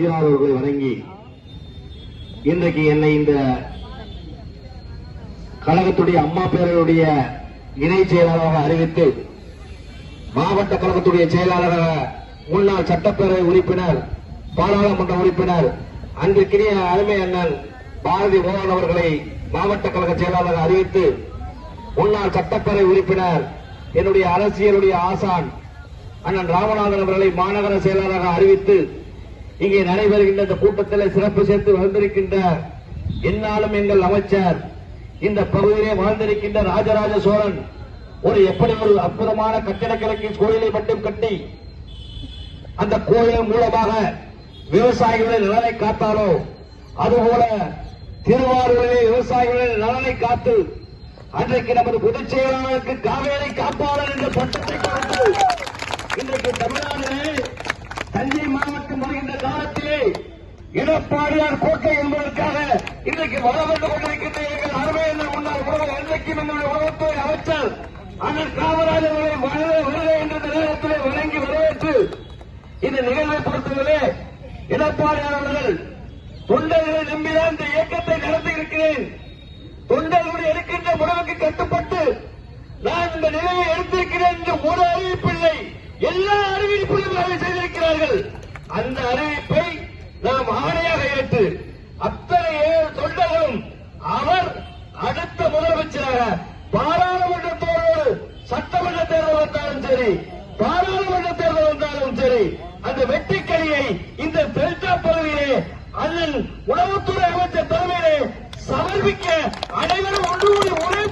எம்ஜிஆர் அவர்கள் வணங்கி இன்றைக்கு என்னை இந்த கழகத்துடைய அம்மா பேரவையுடைய இணை செயலாளராக அறிவித்து மாவட்ட கழகத்துடைய செயலாளராக முன்னாள் சட்டப்பேரவை உறுப்பினர் பாராளுமன்ற உறுப்பினர் அன்றைக்கினிய அருமை அண்ணன் பாரதி மோகன் அவர்களை மாவட்ட கழக செயலாளராக அறிவித்து முன்னாள் சட்டப்பேரவை உறுப்பினர் என்னுடைய அரசியலுடைய ஆசான் அண்ணன் ராமநாதன் அவர்களை மாநகர செயலாளராக அறிவித்து இங்கே நடைபெறுகின்ற இந்த கூட்டத்தில் சிறப்பு சேர்த்து வந்திருக்கின்ற என்னாலும் எங்கள் அமைச்சர் இந்த பகுதியிலே வாழ்ந்திருக்கின்ற ராஜராஜ சோழன் ஒரு எப்படி ஒரு அற்புதமான கட்டிடக்கலைக்கு கோயிலை மட்டும் கட்டி அந்த கோயிலின் மூலமாக விவசாயிகளின் நலனை காத்தாரோ அதுபோல திருவாரூரிலே விவசாயிகளின் நலனை காத்து அன்றைக்கு நமது பொதுச் செயலாளருக்கு காவேரி காப்பாளர் என்ற பட்டத்தை இடப்பாடியார் கோட்டை என்பதற்காக இன்றைக்கு வர கொண்டிருக்கின்ற எங்கள் அருமையான முன்னாள் உறவு இன்றைக்கு நம்முடைய உறவுத்துறை அமைச்சர் அண்ணன் காமராஜர் அவர்களை வருக வருக என்ற நேரத்திலே வணங்கி வரவேற்று இந்த நிகழ்வை பொறுத்தவரை இடப்பாடியார் அவர்கள் தொண்டர்களை நம்பிதான் இந்த இயக்கத்தை நடத்தி இருக்கிறேன். தொண்டர்களுடைய இருக்கின்ற உறவுக்கு கட்டுப்பட்டு நான் இந்த நிலையை எடுத்திருக்கிறேன் என்று ஒரு அறிவிப்பில்லை. எல்லா அறிவிப்புகளும் செய்திருக்கிறார்கள். அந்த அறிவிப்பை ஆணையாக அத்தனை ஏழு தொண்டர்களும் அவர் அடுத்த முதலமைச்சராக பாராளுமன்ற தேர்தலோடு சட்டமன்ற தேர்தல் வந்தாலும் சரி பாராளுமன்ற தேர்தல் வந்தாலும் சரி அந்த வெற்றிக்கனியை இந்த டெல்டா பகுதியிலே அண்ணன் உணவுத்துறை அமைச்சர் தலைமையிலே சமர்ப்பிக்க அனைவரும் ஒன்று கூடி ஒரே